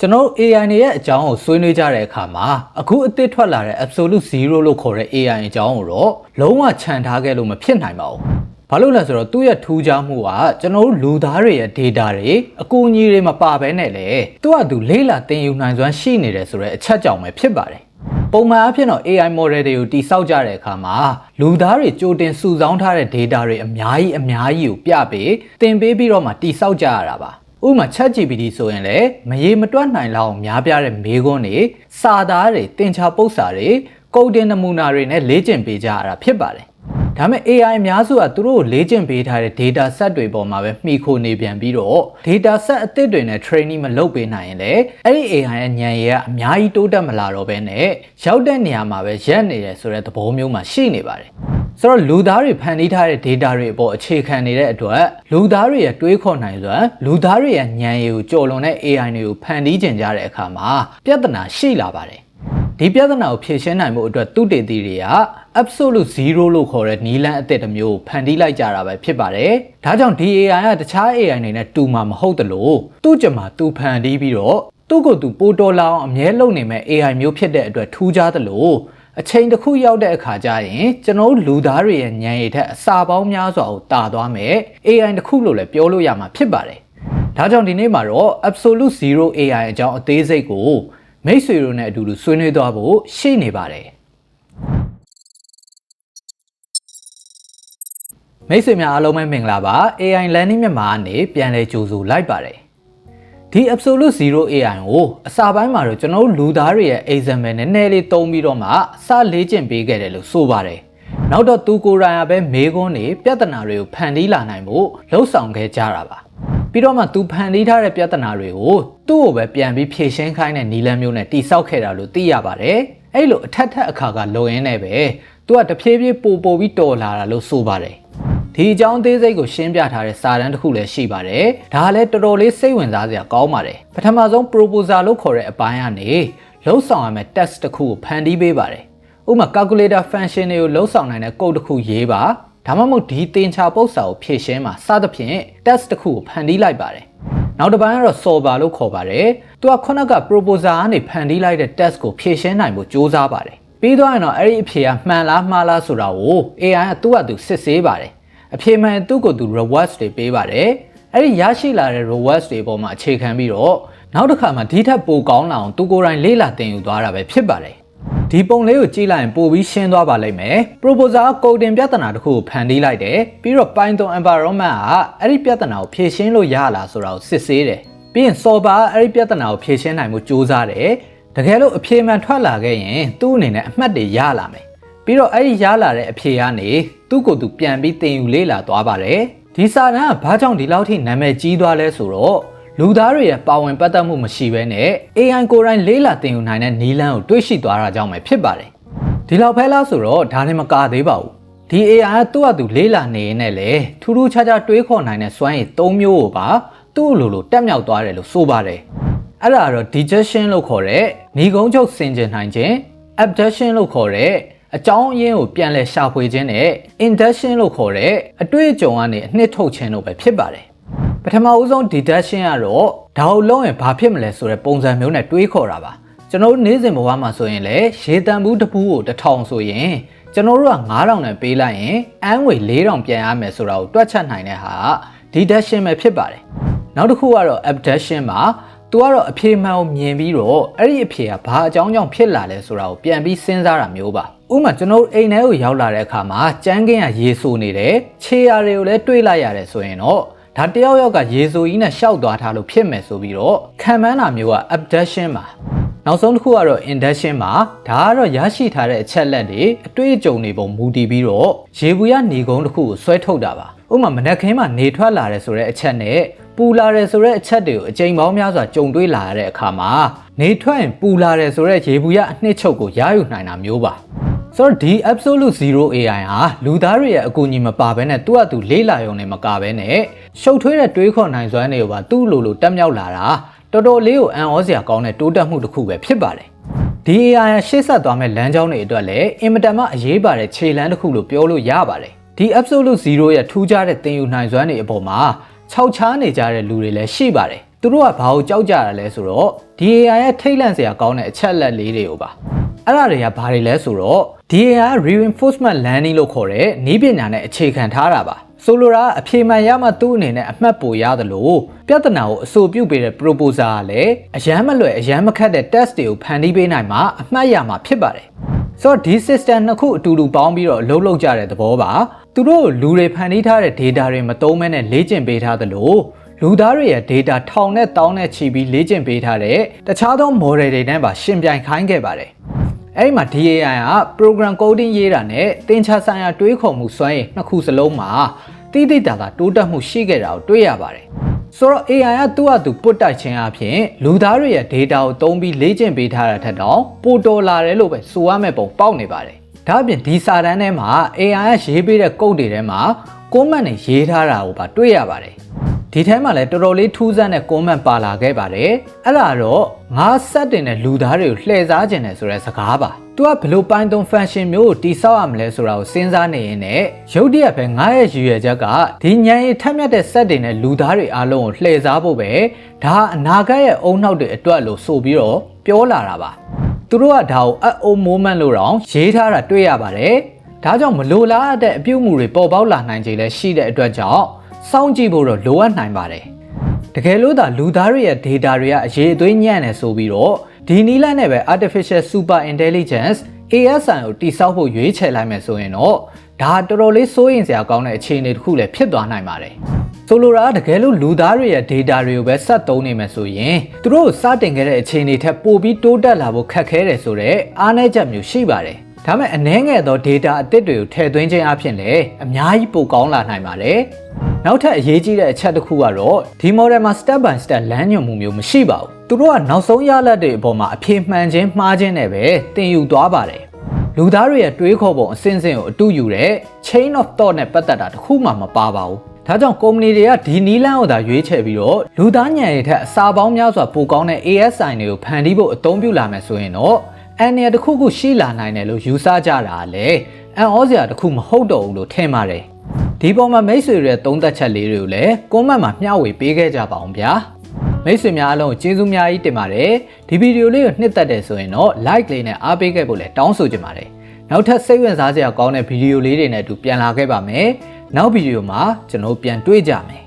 ကျွန်တော်တို့ AI တွေရဲ့အကြောင်းကိုဆွေးနွေးကြတဲ့အခါမှာအခုအသစ်ထွက်လာတဲ့ absolute zero လို့ခေါ်တဲ့ AI အကြောင်းကိုတော့လုံးဝခြံထားခဲ့လို့မဖြစ်နိုင်ပါဘူး။ဘာလို့လဲဆိုတော့သူ့ရဲ့ထူးခြားမှုကကျွန်တော်တို့လူသားတွေရဲ့ data တွေအကူအညီတွေမပါဘဲနဲ့လေသူကသူလေးလာတင်ယူနိုင်စွမ်းရှိနေတယ်ဆိုတဲ့အချက်ကြောင့်ပဲဖြစ်ပါတယ်။ပုံမှန်အဖြစ်တော့ AI model တွေကိုတိစောက်ကြတဲ့အခါမှာလူသားတွေကြိုတင်စုဆောင်းထားတဲ့ data တွေအများကြီးအများကြီးကိုပြပေးတင်ပေးပြီးတော့မှတိစောက်ကြရတာပါ ဥပမာ ChatGPT ဆိုရင်လည်းမရေမတွက်နိုင်လောက်အောင်များပြားတဲ့မေးခွန်းတွေစာသားတွေတင်ချပုတ်စာတွေကုတ်တင်နမူနာတွေနဲ့လေ့ကျင့်ပေးကြရတာဖြစ်ပါတယ်ဒါပေမဲ့ AI အများစုကသူတို့ကိုလေ့ကျင့်ပေးထားတဲ့ data set တွေပေါ်မှာပဲမှီခိုနေပြန်ပြီးတော့ data set အသစ်တွေနဲ့ training မလုပ်ပေးနိုင်ရင်လည်းအဲ့ဒီ AI ရဲ့ဉာဏ်ရည်ကအများကြီးတိုးတက်မလာတော့ဘဲနဲ့ရောက်တဲ့နေရာမှာပဲရက်နေတယ်ဆိုတဲ့သဘောမျိုးမှာရှိနေပါတယ် ဆိုတော့လူသားတွေဖန်တီးထားတဲ့ data တွေအပေါ်အခြေခံနေတဲ့အတွက်လူသားတွေရဲ့တွေးခေါ်နိုင်စွမ်းလူသားတွေရဲ့ဉာဏ်ရည်ကိုကျော်လွန်တဲ့ AI တွေကိုဖန်တီးကျင်ကြတဲ့အခါမှာပြဿနာရှိလာပါတယ်ဒီပြဿနာကိုဖြေရှင်းနိုင်မှုအတွက်သူတေသီတွေက absolute zero လို့ခေါ်တဲ့နီလန်းအသစ်တစ်မျိုးဖန်တီးလိုက်ကြတာပဲဖြစ်ပါတယ်။ဒါကြောင့်ဒီ AI ကတခြား AI တွေနဲ့တူမှာမဟုတ်တလို့သူ့ကြမှာသူဖန်တီးပြီးတော့သူ့ကိုယ်သူပိုတော်လောင်အမြဲလုပ်နေမဲ့ AI မျိုးဖြစ်တဲ့အတွက်ထူးခြားသလို အချိန်တစ်ခုရောက်တဲ့အခါကျရင်ကျွန်တော်တို့လူသားတွေရဲ့ဉာဏ်ရည်ထက်အစာပေါင်းများစွာကိုတာသွားမယ် AI တစ်ခုလို့လည်းပြောလို့ရမှာဖြစ်ပါတယ်။ဒါကြောင့်ဒီနေ့မှာတော့ absolute zero AI အကြောင်းအသေးစိတ်ကိုမိတ်ဆွေတို့နဲ့အတူတူဆွေးနွေးသွားဖို့ရှိနေပါတယ်မိတ်ဆွေများအားလုံးပဲမင်္ဂလာပါ AI Learning မြန်မာကနေပြန်လည်ကြိုဆိုလိုက်ပါတယ် ဒီ absolute zero AI ကိုအစာပိုင်းမှာတော့ကျွန်တော်တို့လူသားတွေရဲ့ example နည်းနည်းလေးသုံးပြီးတော့မှစလေ့ကျင့်ပေးခဲ့တယ်လို့ဆိုပါတယ်နောက်တော့သူကိုယ်တိုင်ကပဲမေးခွန်းတွေပြဿနာတွေကိုဖန်တီးလာနိုင်ဖို့လှုပ်ဆောင်ခဲ့ကြတာပါပြီးတော့မှသူဖန်တီးထားတဲ့ပြဿနာတွေကိုသူ့ကိုပဲပြန်ပြီးဖြေရှင်းခိုင်းတဲ့နီလန်းမျိုးနဲ့တိဆောက်ခဲ့တာလို့သိရပါတယ်အဲ့လိုအထက်ထက်အခါကလုံရင်းနဲ့ပဲသူကတဖြည်းဖြည်းပို့ပို့ပြီးတော်လာတာလို့ဆိုပါတယ် ဒီအကြောင်းသေးစိတ်ကိုရှင်းပြထားတဲ့စာတမ်းတစ်ခုလည်းရှိပါတယ်။ဒါလည်းတော်တော်လေးစိတ်ဝင်စားစရာကောင်းပါတယ်။ပထမဆုံး proposal လို့ခေါ်တဲ့အပိုင်းကနေလှုပ်ဆောင်ရမယ့် test တစ်ခုကိုဖန်တီးပေးပါတယ်။ဥပမာ calculator function တွေကိုလှုပ်ဆောင်နိုင်တဲ့ code တစ်ခုရေးပါ။ဒါမှမဟုတ်ဒီသင်ချာပုတ်စာကိုဖြည့်ရှင်းမှာစသဖြင့် test တစ်ခုကိုဖန်တီးလိုက်ပါတယ်။နောက်တစ်ပိုင်းကတော့ solver လို့ခေါ်ပါတယ်။သူကခုနက proposal ကနေဖန်တီးလိုက်တဲ့ test ကိုဖြည့်ရှင်းနိုင်ဖို့ကြိုးစားပါတယ်။ပြီးတော့ရင်တော့အဲ့ဒီအဖြေကမှန်လားမှားလားဆိုတာကို AI ကသူ့ဟာသူစစ်ဆေးပါတယ် အဖြေမှန်သူ့ကိုယ်သူ rewards တွေပေးပါတယ်အဲ့ဒီရရှိလာတဲ့ rewards တွေပေါ်မှာအခြေခံပြီးတော့နောက်တစ်ခါမှဒီထက်ပိုကောင်းလာအောင်သူကိုယ်တိုင်လေ့လာသင်ယူသွားတာပဲဖြစ်ပါတယ်ဒီပုံလေးကိုကြည့်လိုက်ရင်ပိုပြီးရှင်းသွားပါလိမ့်မယ် proposal ကိုတင်ပြဿနာတစ်ခုကိုဖန်တီးလိုက်တယ်ပြီးတော့ Python environment ကအဲ့ဒီပြဿနာကိုဖြေရှင်းလို့ရလားဆိုတာကိုစစ်ဆေးတယ်ပြီးရင် solver အဲ့ဒီပြဿနာကိုဖြေရှင်းနိုင်မှုစူးစမ်းတယ်တကယ်လို့အဖြေမှန်ထွက်လာခဲ့ရင်သူ့အနေနဲ့အမှတ်တွေရလာမယ် ပြီးတော့အဲ့ဒီရလာတဲ့အဖြေကနေသူ့ကိုယ်သူပြန်ပြီးသင်ယူလေ့လာသွားပါတယ်ဒီစာတမ်းကဘာကြောင့်ဒီလောက်ထိနာမည်ကြီးသွားလဲဆိုတော့လူသားတွေရဲ့ပါဝင်ပတ်သက်မှုမရှိဘဲနဲ့ AI ကိုယ်တိုင်လေးလာတင်ယူနိုင်တဲ့နီလန်းကိုတွေးရှိသွားတာကြောင့်ပဲဖြစ်ပါတယ်ဒီလောက်ဖဲလားဆိုတော့ဒါနဲ့မကသေးပါဘူးဒီ AI ကသူ့အတူလေးလာနေရင်လည်းထူးထူးခြားခြားတွေးခေါ်နိုင်တဲ့စွမ်းရည်၃မျိုးကိုပါသူ့လိုလိုတက်မြောက်သွားတယ်လို့ဆိုပါတယ်အဲ့ဒါတော့ digestion လို့ခေါ်တဲ့ညီကုန်းချုပ်စင်ကြင်နိုင်ခြင်း abduction လို့ခေါ်တဲ့ အကြောင်းအရင်းကိုပြန်လည်ရှာဖွေခြင်းနဲ့ induction လို့ခေါ်တဲ့အတွေ့အကြုံကနေအနှစ်ထုတ်ခြင်းတို့ပဲဖြစ်ပါတယ်။ပထမဦးဆုံး deduction ကတော့ဒါကိုလုံးရင်ဘာဖြစ်မလဲဆိုတဲ့ပုံစံမျိုးနဲ့တွေးခေါ်တာပါ။ကျွန်တော်တို့နေ့စဉ်ဘဝမှာဆိုရင်လည်းရေတံဘူးတစ်ပူးကို1000ဆိုရင်ကျွန်တော်တို့က9000နဲ့ပေးလိုက်ရင်အန်းငွေ4000ပြန်ရမယ်ဆိုတာကိုတွက်ချက်နိုင်တဲ့ဟာ deduction ပဲဖြစ်ပါတယ်။နောက်တစ်ခုကတော့ abduction မှာ သူကတော့အဖြေမှန်ကိုမြင်ပြီးတော့အဲ့ဒီအဖြေကဘာအကြောင်းကြောင့်ဖြစ်လာလဲဆိုတာကိုပြန်ပြီးစဉ်းစားတာမျိုးပါဥမာကျွန်တော်အိမ်ထဲကိုရောက်လာတဲ့အခါမှာကြမ်းကင်းကရေဆိုနေတယ်ခြေရာတွေကိုလည်းတွေးလိုက်ရတယ်ဆိုရင်တော့ဒါတယောက်ယောက်ကရေဆိုကြီးနဲ့ရှောက်သွားထားလို့ဖြစ်မယ်ဆိုပြီးတော့ခံမှန်းတာမျိုးက abduction ပါနောက်ဆုံးတစ်ခုကတော့ induction မှာဒါကတော့ရရှိထားတဲ့အချက်လက်တွေအတွေ့အကြုံတွေပုံမူတည်ပြီးတော့ရေဘူးရနေကုန်းတစ်ခုကိုဆွဲထုတ်တာပါဥမာမနက်ခင်းမှာနေထွက်လာတယ်ဆိုတဲ့အချက်နဲ့ ပူလာတယ်ဆိုတဲ့အချက်တွေကိုအကြိမ်ပေါင်းများစွာကြုံတွေ့လာရတဲ့အခါမှာနေထွက်ရင်ပူလာတယ်ဆိုတဲ့ရေဘူးရအနှစ်ချုပ်ကိုရယူနိုင်တာမျိုးပါဆိုတော့ဒီ absolute zero AI ဟာလူသားတွေရဲ့အကူအညီမပါဘဲနဲ့သူ့အတူလေးလာရုံနဲ့မကဘဲနဲ့ရှုပ်ထွေးတဲ့တွေးခေါ်နိုင်စွမ်းတွေကိုပါသူ့လိုလိုတက်မြောက်လာတာတော်တော်လေးကိုအံ့ဩစရာကောင်းတဲ့တိုးတက်မှုတစ်ခုပဲဖြစ်ပါတယ်ဒီ AI ရှေ့ဆက်သွားမဲ့လမ်းကြောင်းတွေအတွက်လည်းအင်မတန်မှအရေးပါတဲ့ခြေလှမ်းတစ်ခုလို့ပြောလို့ရပါတယ်ဒီ absolute zero ရဲ့ထူးခြားတဲ့သင်ယူနိုင်စွမ်းတွေအပေါ်မှာ ခြောက်ချားနေကြတဲ့လူတွေလည်းရှိပါတယ်သူသူတို့ကဘာကိုကြောက်ကြရလဲဆိုတော့ဒီ AI ရဲ့ထိတ်လန့်စရာကောင်းတဲ့အချက်လက်လေးတွေကိုပါအဲ့ဒါတွေကဘာတွေလဲဆိုတော့ဒီ AI က reinforcement learning လို့ခေါ်တဲ့နည်းပညာနဲ့အခြေခံထားတာပါဆိုလိုတာအဖြေမှန်ရမှသူ့အနေနဲ့အမှတ်ပိုရတယ်လို့ပြဿနာကိုအဆိုပြုပေးတဲ့ proposal ကလည်းအရန်မလွယ်အရန်မခက်တဲ့ test တွေကိုဖန်တီးပေးနိုင်မှအမှတ်ရမှာဖြစ်ပါတယ်ဆိုတော့ဒီ system နှစ်ခုအတူတူပေါင်းပြီးတော့အလုပ်လုပ်ကြတဲ့သဘောပါ သူတို့လူတွေဖန်တီးထားတဲ့ data တွေမသုံးမဲနဲ့လေ့ကျင့်ပေးထားသလိုလူသားတွေရဲ့ data ထောင်နဲ့တောင်းနဲ့ချီပြီးလေ့ကျင့်ပေးထားတဲ့တခြားသော model တွေနဲ့ပါရှင်ပြိုင်ခိုင်းခဲ့ပါတယ်အဲ့ဒီမှာ DAI က program coding ရေးတာနဲ့သင်္ချာဆိုင်ရာတွေးခေါ်မှုစွမ်းရည်နှစ်ခုစလုံးမှာတိတိတသာတိုးတက်မှုရှိခဲ့တာကိုတွေ့ရပါတယ်ဆိုတော့ AI ကသူ့အတူပုတ်တိုက်ခြင်းအပြင်လူသားတွေရဲ့ data ကိုသုံးပြီးလေ့ကျင့်ပေးထားတာထက်တော့ပိုတော်လာတယ်လို့ပဲဆိုရမယ့်ပုံပေါက်နေပါတယ် ဒါအပြင်ဒီစာတန်းထဲမှာ AI ကရေးပေးတဲ့ code တွေထဲမှာ comment တွေရေးထားတာကိုပါတွေ့ရပါတယ်ဒီထဲမှာလည်းတော်တော်လေးထူးဆန်းတဲ့ comment ပါလာခဲ့ပါတယ်အဲ့ဒါတော့ငါဆက်တင်တဲ့လူသားတွေကိုလှည့်စားခြင်းတယ်ဆိုတဲ့စကားပါသူကဘယ်လိုပိုင်းသုံး function မျိုးကိုတိဆောက်ရမလဲဆိုတာကိုစဉ်းစားနေရင်လည်းရုပ်တရက်ပဲငါရဲ့ရည်ရွယ်ချက်ကဒီညံရည်ထက်မြက်တဲ့ set တင်တဲ့လူသားတွေအားလုံးကိုလှည့်စားဖို့ပဲဒါအနာဂတ်ရဲ့အုံနောက်တွေအတွက်လို့ဆိုပြီးတော့ပြောလာတာပါ သူတို့ကဒါကိုအအို moment လို့တော့ရေးထားတာတွေ့ရပါတယ်ဒါကြောင့်မလိုလားတဲ့အပြုတ်မှုတွေပေါ်ပေါက်လာနိုင်ခြေလည်းရှိတဲ့အတွက်ကြောင့်စောင့်ကြည့်ဖို့တော့လိုအပ်နိုင်ပါတယ်တကယ်လို့သာလူသားတွေရဲ့ data တွေကအရေးအသွေးညံ့နေဆိုပြီးတော့ဒီနီးလန်းနဲ့ပဲ artificial super intelligence ASI ကိုတိစောက်ဖို့ရွေးချယ်လိုက်မယ်ဆိုရင်တော့ဒါတော်တော်လေးစိုးရင်စရာကောင်းတဲ့အခြေအနေတစ်ခုလည်းဖြစ်သွားနိုင်ပါတယ် ဆိုလိုတာကတကယ်လို့လူသားတွေရဲ့ data တွေကိုပဲဆက်သုံးနေမယ်ဆိုရင်သူတို့စတင်ခဲ့တဲ့အခြေအနေထက်ပိုပြီးတိုးတက်လာဖို့ခက်ခဲတယ်ဆိုတော့အားနည်းချက်မျိုးရှိပါတယ်ဒါမဲ့အနည်းငယ်သော data အသစ်တွေကိုထည့်သွင်းခြင်းအပြင်လည်းအများကြီးပိုကောင်းလာနိုင်ပါတယ်နောက်ထပ်အရေးကြီးတဲ့အချက်တစ်ခုကတော့ဒီ model မှာ step by step လမ်းညွှန်မှုမျိုးမရှိပါဘူးသူတို့ကနောက်ဆုံးရလဒ်တွေအပေါ်မှာအဖြေမှန်ခြင်းမှားခြင်းနဲ့ပဲတင်ယူသွားပါတယ်လူသားတွေရဲ့တွေးခေါ်ပုံအစဉ်စဉ်ကိုအတူယူတဲ့ chain of thought နဲ့ပတ်သက်တာတစ်ခုမှမပါပါဘူး ဒါကြောင့်ကုမ္ပဏီတွေကဒီနီးလန်းကိုသာရွေးချယ်ပြီးတော့လူသားညံရည်ထက်အစာပေါင်းများစွာပိုကောင်းတဲ့ ASI တွေကိုဖန်တီးဖို့အသုံးပြုလာမယ်ဆိုရင်တော့အန်ရတစ်ခုခုရှိလာနိုင်တယ်လို့ယူဆကြတာလေအန်ဩစရာတစ်ခုမဟုတ်တော့ဘူးလို့ထင်ပါတယ်ဒီပေါ်မှာမိတ်ဆွေတွေရဲ့သုံးသက်ချက်လေးတွေကိုလည်းကွန်မန့်မှာမျှဝေပေးခဲ့ကြပါအောင်ဗျာမိတ်ဆွေများအလုံးကျေးဇူးများကြီးတင်ပါတယ်ဒီဗီဒီယိုလေးကိုနှစ်သက်တယ်ဆိုရင်တော့ like လေးနဲ့အားပေးခဲ့ဖို့လည်းတောင်းဆိုချင်ပါတယ်နောက်ထပ်စိတ်ဝင်စားစရာကောင်းတဲ့ဗီဒီယိုလေးတွေနဲ့အတူပြန်လာခဲ့ပါမယ် နောက်ဗီဒီယိုမှာကျွန်တော်ပြန်တွေ့ကြမယ်